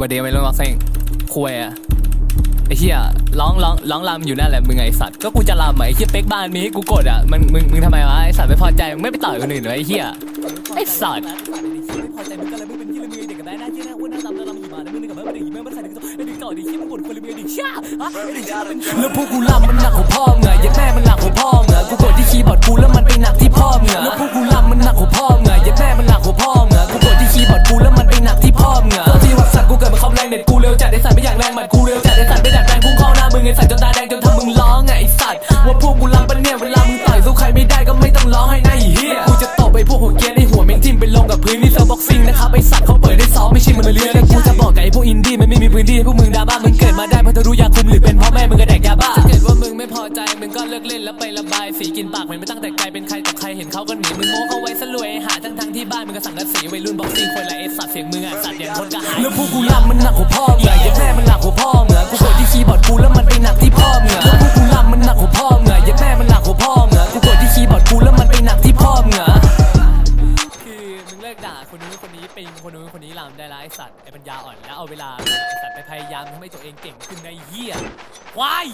วันเดียวไปลงมาเซ็งคุยอะไอ้เหี้ยร้องร้องร้องรำอยู่นั่นแหละมึงไอ้สัตว์ก็กูจะรำไอ้เหี้ยเป๊กบ้านมีให้กูกดอะมันมึงมึงทำไมวะไอ้สัตว์ไม่พอใจมึงไม่ไปต่อยคนอื่นเหรอไอ้เหี้ยไอ้สัตว์ไม่พอใจมึงก็เลยมึงเป็นที่ละมึงไอ้เด็กกับแม่หน้าเหี้ยหน้าอ้วนหน้าดำหน้าดำอยู่มาแล้วมึงกับแม่ไม่ได้ยิม่ไม่ใส่ดึงไอ้ดึงเก่าดิเหี้ยมึงกดคนละมึงไอ้เด็กช่าฮะไอ้ด็กช่าเป็นแล้วพวกกูรำมันหนักของพ่อมึงอยัดแม่มันหนักของพ่อมึงอกูกดที่คีย์บอร์ดกูแล้วมันไปหนักที่พ่อมึงอแล้วพวกกูรำมันหนักของพ่อ ว์ว่าพวกกูรำปะเนี่ยเวลามึงต่อยสู้ใครไม่ได้ก็ไม่ต้องร้องให้นะไอ้เหี้ยกูจะตบไอ้พวกหัวเกรียนไอ้หัวแม่งทิ่มไปลงกับพื้นนี่เซิร์ฟบ็อกซิ่งนะครับไอ้สัตว์เขาเปิดได้ซ้อมไม่ใช่มันเรือแล้วกูจะบอกกับไอ้พวกอินดี้มันไม่มีพื้นที่ให้พวกมึงดราม่ามึงเกิดมาได้เพราะเธอรู้ยาคุมหรือเป็นเพ่อแม่มึงก็แดกยาบ้าถ้าเกิดว่ามึงไม่พอใจมึงก็เลิกเล่นแล้วไประบายสีกินปากมันไม่ตั้งแต่ไกลเป็นใครต่อใครเห็นเขาก็หนีมึงโม้เขาไว้ซะรวยหาทั้งทั้งๆที่บ้านมึงก็สั่งกระสีวัยรุ่นบ็อกซิ่งคนละไอ้สัตว์เสียงมึงอะสัตว์อย่างคนกระหายแล้วพวกกูรำมันหนักหัวพ่อมึงอะยัดแม่มัน คนนู้นคนนี้ปิงคนนู้นคนนี้ลามได้ละไอสัตว์ไอปัญญาอ่อนแล้วเอาเวลาไอสัตว์ไปพยายามทำให้ตัวเองเก่งขึ้นในเหี้ยควาย